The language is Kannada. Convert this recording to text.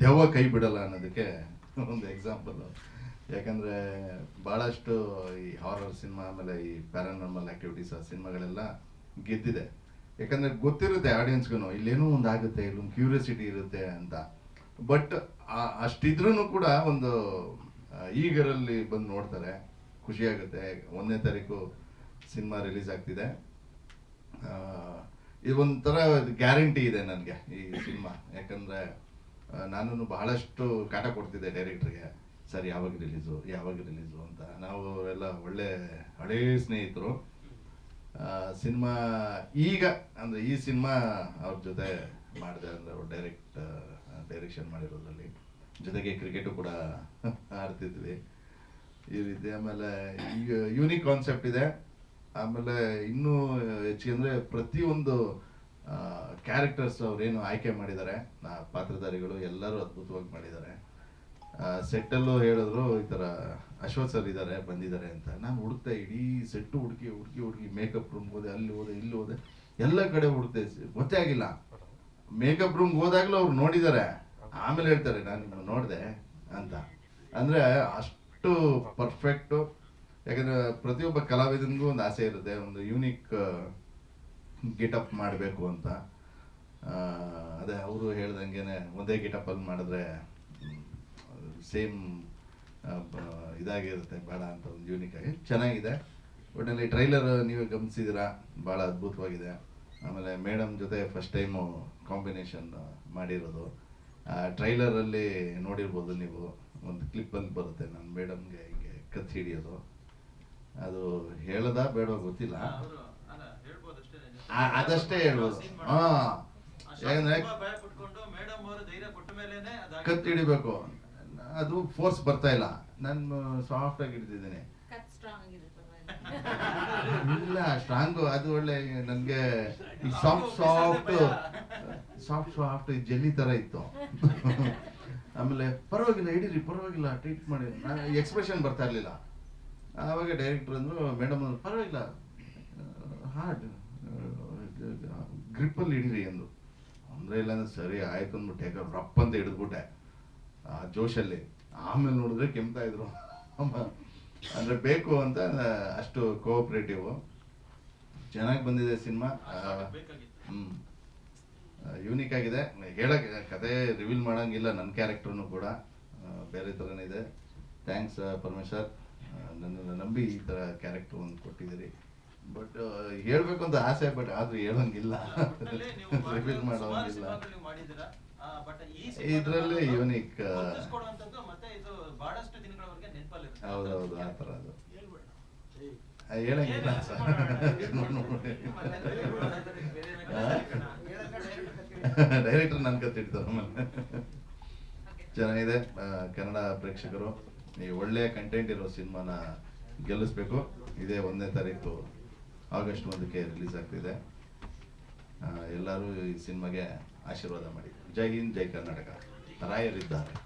ದೆವ್ವ ಕೈ ಬಿಡಲ್ಲ ಅನ್ನೋದಕ್ಕೆ ಒಂದು ಎಕ್ಸಾಂಪಲ್ ಯಾಕಂದ್ರೆ ಬಹಳಷ್ಟು ಈ ಹಾರರ್ ಸಿನಿಮಾ ಆಮೇಲೆ ಈ ಪ್ಯಾರಾನಾರ್ಮಲ್ ಆಕ್ಟಿವಿಟೀಸ್ ಆ ಸಿನಿಮಾಗಳೆಲ್ಲ ಗೆದ್ದಿದೆ. ಯಾಕಂದ್ರೆ ಗೊತ್ತಿರುತ್ತೆ ಆಡಿಯನ್ಸ್ಗೂ ಇಲ್ಲೇನೋ ಒಂದು ಆಗುತ್ತೆ ಇಲ್ಲೊಂದು ಕ್ಯೂರಿಯಾಸಿಟಿ ಇರುತ್ತೆ ಅಂತ. ಬಟ್ ಅಷ್ಟಿದ್ರೂ ಕೂಡ ಒಂದು ಈಗರಲ್ಲಿ ಬಂದು ನೋಡ್ತಾರೆ, ಖುಷಿಯಾಗುತ್ತೆ. ಒಂದನೇ ತಾರೀಕು ಸಿನಿಮಾ ರಿಲೀಸ್ ಆಗ್ತಿದೆ. ಇದು ಒಂಥರ ಗ್ಯಾರಂಟಿ ಇದೆ ನನಗೆ ಈ ಸಿನಿಮಾ ಯಾಕಂದ್ರೆ ನಾನು ಬಹಳಷ್ಟು ಕಾಟ ಕೊಡ್ತಿದ್ದೆ ಡೈರೆಕ್ಟ್ರಿಗೆ. ಸರ್, ಯಾವಾಗ ರಿಲೀಸು ಯಾವಾಗ ರಿಲೀಸು ಅಂತ. ನಾವು ಎಲ್ಲ ಒಳ್ಳೆ ಹಳೇ ಸ್ನೇಹಿತರು. ಸಿನಿಮಾ ಈಗ, ಅಂದರೆ ಈ ಸಿನಿಮಾ ಅವ್ರ ಜೊತೆ ಮಾಡಿದೆ ಅಂದ್ರೆ ಡೈರೆಕ್ಟ್ ಡೈರೆಕ್ಷನ್ ಮಾಡಿರೋದ್ರಲ್ಲಿ. ಜೊತೆಗೆ ಕ್ರಿಕೆಟು ಕೂಡ ಆಡ್ತಿದ್ವಿ. ಈ ರೀತಿ ಆಮೇಲೆ ಯೂನಿಕ್ ಕಾನ್ಸೆಪ್ಟ್ ಇದೆ. ಆಮೇಲೆ ಇನ್ನೂ ಹೆಚ್ಚಿಗೆ ಅಂದರೆ ಪ್ರತಿಯೊಂದು ಕ್ಯಾರೆಕ್ಟರ್ಸ್ ಅವ್ರೇನು ಆಯ್ಕೆ ಮಾಡಿದ್ದಾರೆ ಪಾತ್ರಧಾರಿಗಳು ಎಲ್ಲರೂ ಅದ್ಭುತವಾಗಿ ಮಾಡಿದ್ದಾರೆ. ಸೆಟ್ಟಲ್ಲೂ ಹೇಳಿದ್ರು, ಈ ಥರ ಅಶ್ವಥ್ ಸರ್ ಇದ್ದಾರೆ, ಬಂದಿದ್ದಾರೆ ಅಂತ. ನಾನು ಹುಡುಕ್ತೆ ಇಡೀ ಸೆಟ್ಟು ಹುಡುಕಿ ಹುಡುಕಿ ಹುಡುಕಿ ಮೇಕಪ್ ರೂಮ್ ಹೋದೆ, ಅಲ್ಲಿ ಹೋದೆ, ಇಲ್ಲಿ ಹೋದೆ, ಎಲ್ಲ ಕಡೆ ಹುಡುಕ್ತೆ ಗೊತ್ತೇ ಆಗಿಲ್ಲ. ಮೇಕಪ್ ರೂಮ್ಗೆ ಹೋದಾಗಲೂ ಅವ್ರು ನೋಡಿದ್ದಾರೆ. ಆಮೇಲೆ ಹೇಳ್ತಾರೆ, ನಾನು ನಿಮ್ಮನ್ನು ನೋಡಿದೆ ಅಂತ. ಅಂದರೆ ಅಷ್ಟು ಪರ್ಫೆಕ್ಟು ಯಾಕಂದರೆ ಪ್ರತಿಯೊಬ್ಬ ಕಲಾವಿದನಿಗೂ ಒಂದು ಆಸೆ ಇರುತ್ತೆ, ಒಂದು ಯೂನಿಕ್ ಗಿಟಪ್ ಮಾಡಬೇಕು ಅಂತ. ಅದೇ ಅವರು ಹೇಳ್ದಂಗೆ ಒಂದೇ ಗಿಟಪಲ್ಲಿ ಮಾಡಿದ್ರೆ ಸೇಮ್ ಇದಾಗಿರುತ್ತೆ ಬೇಡ ಅಂತ ಒಂದು ಯೂನಿಕ್ ಆಗಿ. ಚೆನ್ನಾಗಿದೆ. ಒಟ್ಟಿನಲ್ಲಿ ಟ್ರೈಲರ್ ನೀವೇ ಗಮನಿಸಿದ್ದೀರಾ ಭಾಳ ಅದ್ಭುತವಾಗಿದೆ. ಆಮೇಲೆ ಮೇಡಮ್ ಜೊತೆ ಫಸ್ಟ್ ಟೈಮು ಕಾಂಬಿನೇಷನ್ ಮಾಡಿರೋದು. ಟ್ರೈಲರಲ್ಲಿ ನೋಡಿರ್ಬೋದು ನೀವು. ಒಂದು ಕ್ಲಿಪ್ಪಲ್ಲಿ ಬರುತ್ತೆ ನಾನು ಮೇಡಮ್ಗೆ ಹಿಂಗೆ ಕತ್ತಿ ಹಿಡಿಯೋದು. ಅದು ಹೇಳದ ಬೇಡ ಗೊತ್ತಿಲ್ಲ ಅವ್ರು ಅಲ್ಲ, ಹೇಳ್ಬೋದಷ್ಟೇ. ಆ- ಅದಷ್ಟೇ ಹೇಳ್ಬೋದು ಹಾ. ಯಾಕಂದ್ರೆ ತುಂಬಾ ಭಯ ಪಟ್ಕೊಂಡು ಮೇಡಮ್ ಅವರು ಧೈರ್ಯ ಕೊಟ್ಟ ಮೇಲೇನೆ ಕತ್ತಿ ಹಿಡಿಬೇಕು. ಅದು ಫೋರ್ಸ್ ಬರ್ತಾ ಇಲ್ಲ. ನಾನು ಸಾಫ್ಟ್ ಆಗಿ ಹಿಡಿದಿದ್ದೀನಿ. ಇಲ್ಲ ಸ್ಟ್ರಾಂಗ್ ಆಗಿರುತ್ತೆ ಇಲ್ಲ ಸ್ಟ್ರಾಂಗು ಅದು ಒಳ್ಳೆ ನನಗೆ ಈ soft soft soft soft jelly ತರ ಇತ್ತು. ಆಮೇಲೆ ಪರವಾಗಿಲ್ಲ ಹಿಡೀರಿ ಪರವಾಗಿಲ್ಲ ಟ್ರೀಟ್ ಮಾಡಿ. ಎಕ್ಸ್ಪ್ರೆಷನ್ ಬರ್ತಾ ಇರಲಿಲ್ಲ. ಆವಾಗ ಡೈರೆಕ್ಟರ್ ಅಂದ್ರು ಮೇಡಮ್ ಪರವಾಗಿಲ್ಲ ಹಾರ್ಡ್ ಗ್ರಿಪ್ಪಲ್ಲಿ ಹಿಡೀರಿ ಎಂದು. ಅಂದರೆ ಇಲ್ಲ ಅಂದ್ರೆ ಸರಿ, ಆಯ್ತು ಅಂದ್ಬಿಟ್ಟು ಯಾಕೆ ರಪ್ಪ ಅಂತ ಹಿಡಿದ್ಬಿಟ್ಟೆ ಆ ಜೋಶಲ್ಲಿ. ಆಮೇಲೆ ನೋಡಿದ್ರೆ ಕೆಮ್ತಾ ಇದ್ರು. ಅಂದರೆ ಬೇಕು ಅಂತ, ಅಷ್ಟು ಕೋಆಪ್ರೇಟಿವ್ ಚೆನ್ನಾಗಿ ಬಂದಿದೆ ಸಿನಿಮಾ. ಹ್ಞೂ ಯೂನಿಕ್ ಆಗಿದೆ. ಹೇಳಕ್ ಕತೆ ರಿವೀಲ್ ಮಾಡೋಂಗಿಲ್ಲ ನನ್ನ ಕ್ಯಾರೆಕ್ಟರ್ನು ಕೂಡ. ಬೇರೆ ಥರನೇ ಇದೆ. ಥ್ಯಾಂಕ್ಸ್ ಪರಮೇಶ್ವರ್. ನನ್ನನ್ನು ನಂಬಿ ಈ ಥರ ಕ್ಯಾರೆಕ್ಟರ್ ಒಂದು ಕೊಟ್ಟಿದ್ದೀರಿ. ಬಟ್ ಹೇಳ್ಬೇಕು ಅಂತ ಆಸೆ ಬಟ್ ಆದ್ರೂ ಹೇಳಂಗಿಲ್ಲ ರಿಪೀಟ್ ನೀವು ಮಾಡೋಂಗಿಲ್ಲ ನೀವು ಇದ್ರಲ್ಲಿ ಯೂನಿಕ್ unique, ಆ, ಮತ್ತೆ ಇದು ಬಹಳಷ್ಟು ದಿನಗಳವರೆಗೆ ನೆನಪಲ್ಲಿರುತ್ತೆ. ಹೌದೌದು ಆ ಥರ ಅದು. ಹೇಳಂಗಿಲ್ಲ. ಸರ್ ಡೈರೆಕ್ಟರ್ ನನ್ ಕತ್ತಿಡ್ತಾರೆ ಆಮೇಲೆ ಚೆನ್ನಾಗಿದೆ. ಕನ್ನಡ ಪ್ರೇಕ್ಷಕರು ಈ ಒಳ್ಳೆಯ ಕಂಟೆಂಟ್ ಇರೋ ಸಿನಿಮಾನ ಗೆಲ್ಲಿಸ್ಬೇಕು. ಇದೇ ಒಂದನೇ ತಾರೀಕು. ಆಗಸ್ಟ್ ಒಂದಕ್ಕೆ ರಿಲೀಸ್ ಆಗ್ತಿದೆ. ಎಲ್ಲರೂ ಈ ಸಿನಿಮಾಗೆ ಆಶೀರ್ವಾದ ಮಾಡಿ. ಜೈ ಹಿಂದ್ ಜೈ ಕರ್ನಾಟಕ. ರಾಯರಿದ್ದಾರೆ.